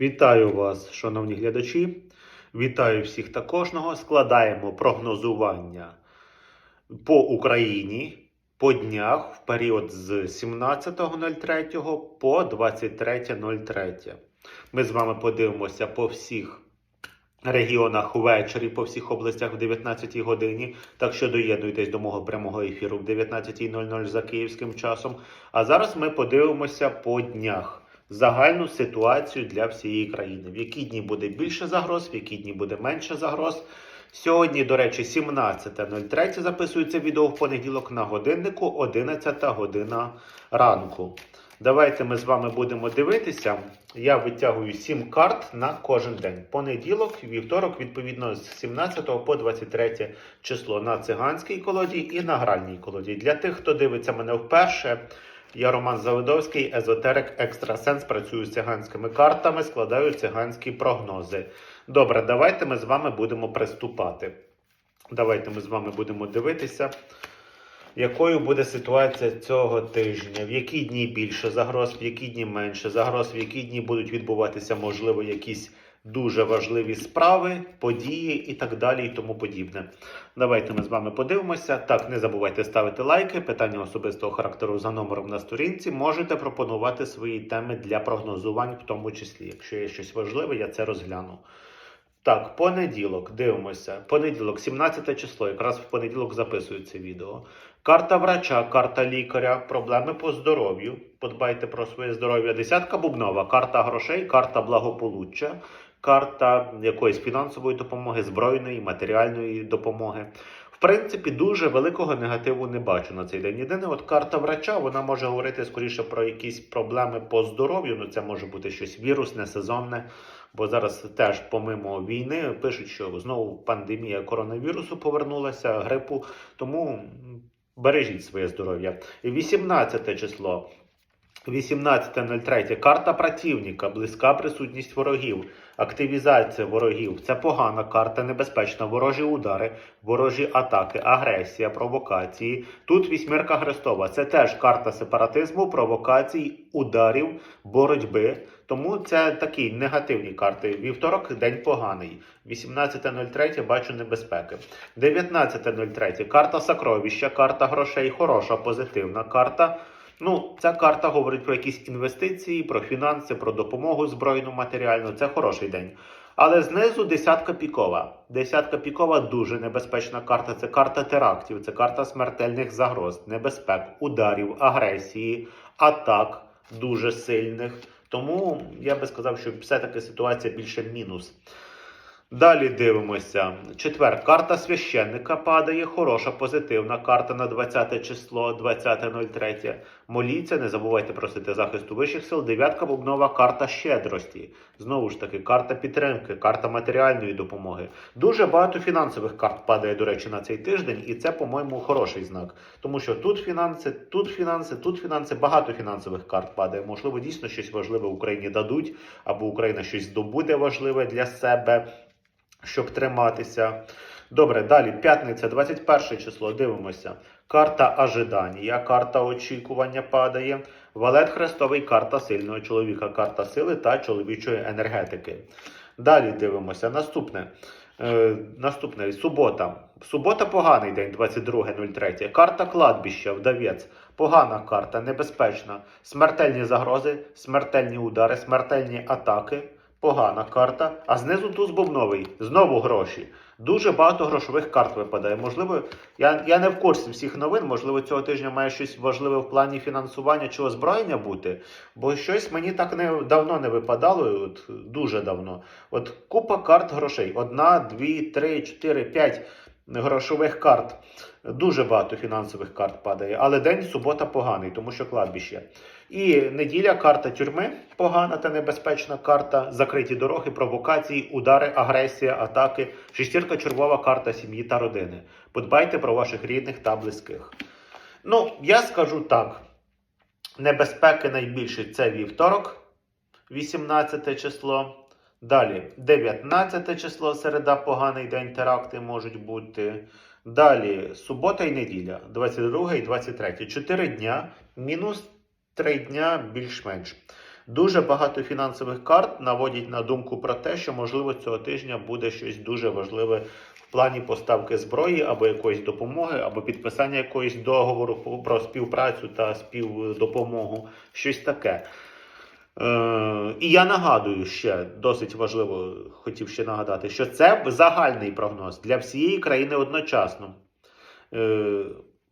Вітаю вас, шановні глядачі. Вітаю всіх та кожного. Складаємо прогнозування по Україні по днях в період з 17.03 по 23.03. Ми з вами подивимося по всіх регіонах ввечері, по всіх областях в 19 годині. Так що доєднуйтесь до мого прямого ефіру в 19.00 за київським часом. А зараз ми подивимося по днях загальну ситуацію для всієї країни. В які дні буде більше загроз, в які дні буде менше загроз. Сьогодні, до речі, 17.03 записується відео в понеділок на годиннику 11 година ранку. Давайте ми з вами будемо дивитися. Я витягую 7 карт на кожен день. Понеділок, вівторок, відповідно, з 17 по 23 число на циганській колоді і на гральній колоді. Для тих, хто дивиться мене вперше, я Роман Завидовський, езотерик, екстрасенс, працюю з циганськими картами, складаю циганські прогнози. Добре, давайте ми з вами будемо приступати. Давайте ми з вами будемо дивитися, якою буде ситуація цього тижня, в які дні більше загроз, в які дні менше загроз, в які дні будуть відбуватися, можливо, якісь дуже важливі справи, події і так далі, і тому подібне. Давайте ми з вами подивимося. Так, не забувайте ставити лайки, питання особистого характеру за номером на сторінці. Можете пропонувати свої теми для прогнозувань, в тому числі. Якщо є щось важливе, я це розгляну. Так, понеділок, дивимося. Понеділок, 17 число, якраз в понеділок записую це відео. Карта врача, карта лікаря, проблеми по здоров'ю. Подбайте про своє здоров'я. Десятка бубнова, карта грошей, карта благополуччя, карта якоїсь фінансової допомоги, збройної, матеріальної допомоги. В принципі, дуже великого негативу не бачу на цей день. Єдине, от карта врача, вона може говорити скоріше про якісь проблеми по здоров'ю. Ну, це може бути щось вірусне, сезонне. Бо зараз теж, помимо війни, пишуть, що знову пандемія коронавірусу повернулася, грипу. Тому бережіть своє здоров'я. 18 число. 18.03. Карта противника, близька присутність ворогів, активізація ворогів. Це погана карта, небезпечна. Ворожі удари, ворожі атаки, агресія, провокації. Тут вісьмірка Христова. Це теж карта сепаратизму, провокацій, ударів, боротьби. Тому це такі негативні карти. Вівторок день поганий. 18.03 бачу небезпеки. 19.03 карта сокровища, карта грошей, хороша, позитивна карта. Ну, ця карта говорить про якісь інвестиції, про фінанси, про допомогу збройну матеріальну. Це хороший день. Але знизу десятка пікова. Десятка пікова дуже небезпечна карта. Це карта терактів, це карта смертельних загроз, небезпек, ударів, агресії, атак дуже сильних. Тому я би сказав, що все-таки ситуація більше мінус. Далі дивимося. Четвер. Карта священника падає. Хороша, позитивна карта на 20 число, 20.03. Моліться, не забувайте просити захисту вищих сил. Дев'ятка бубнова карта щедрості. Знову ж таки, карта підтримки, карта матеріальної допомоги. Дуже багато фінансових карт падає, до речі, на цей тиждень, і це, по-моєму, хороший знак. Тому що тут фінанси, тут фінанси, тут фінанси, багато фінансових карт падає. Можливо, дійсно щось важливе Україні дадуть, або Україна щось здобуде важливе для себе щоб триматися. Добре, далі п'ятниця, 21 число. Дивимося. Карта ожидання, карта очікування падає. Валет Хрестовий, карта сильного чоловіка, карта сили та чоловічої енергетики. Далі дивимося. Наступне. Е, наступне субота. Субота поганий день, 22.03. Карта кладбища, вдавець. Погана карта, небезпечна. Смертельні загрози, смертельні удари, смертельні атаки. Погана карта. А знизу туз бубновий. Знову гроші. Дуже багато грошових карт випадає. Можливо, я, я не в курсі всіх новин. Можливо, цього тижня має щось важливе в плані фінансування чи озброєння бути. Бо щось мені так не давно не випадало. От дуже давно. От купа карт грошей. Одна, дві, три, чотири, п'ять грошових карт. Дуже багато фінансових карт падає. Але день субота поганий, тому що кладбище. І неділя карта тюрми погана та небезпечна карта, закриті дороги, провокації, удари, агресія, атаки. Шестірка червова карта сім'ї та родини. Подбайте про ваших рідних та близьких. Ну, я скажу так: небезпеки найбільше це вівторок, 18 число. Далі 19 число, середа, поганий день, теракти можуть бути. Далі субота і неділя, 22 і 23. 4 дня, мінус 3 дня більш-менш. Дуже багато фінансових карт наводять на думку про те, що можливо цього тижня буде щось дуже важливе в плані поставки зброї або якоїсь допомоги, або підписання якоїсь договору про співпрацю та співдопомогу. Щось таке. Е, і я нагадую ще досить важливо, хотів ще нагадати, що це загальний прогноз для всієї країни одночасно. Е,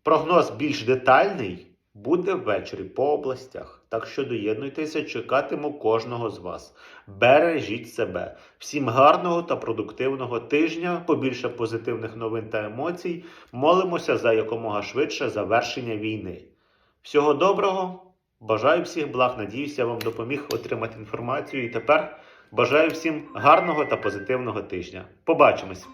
прогноз більш детальний буде ввечері по областях. Так що доєднуйтеся, чекатиму кожного з вас. Бережіть себе. Всім гарного та продуктивного тижня, побільше позитивних новин та емоцій. Молимося за якомога швидше завершення війни. Всього доброго! Бажаю всіх благ, надіюся, я вам допоміг отримати інформацію. І тепер бажаю всім гарного та позитивного тижня. Побачимось!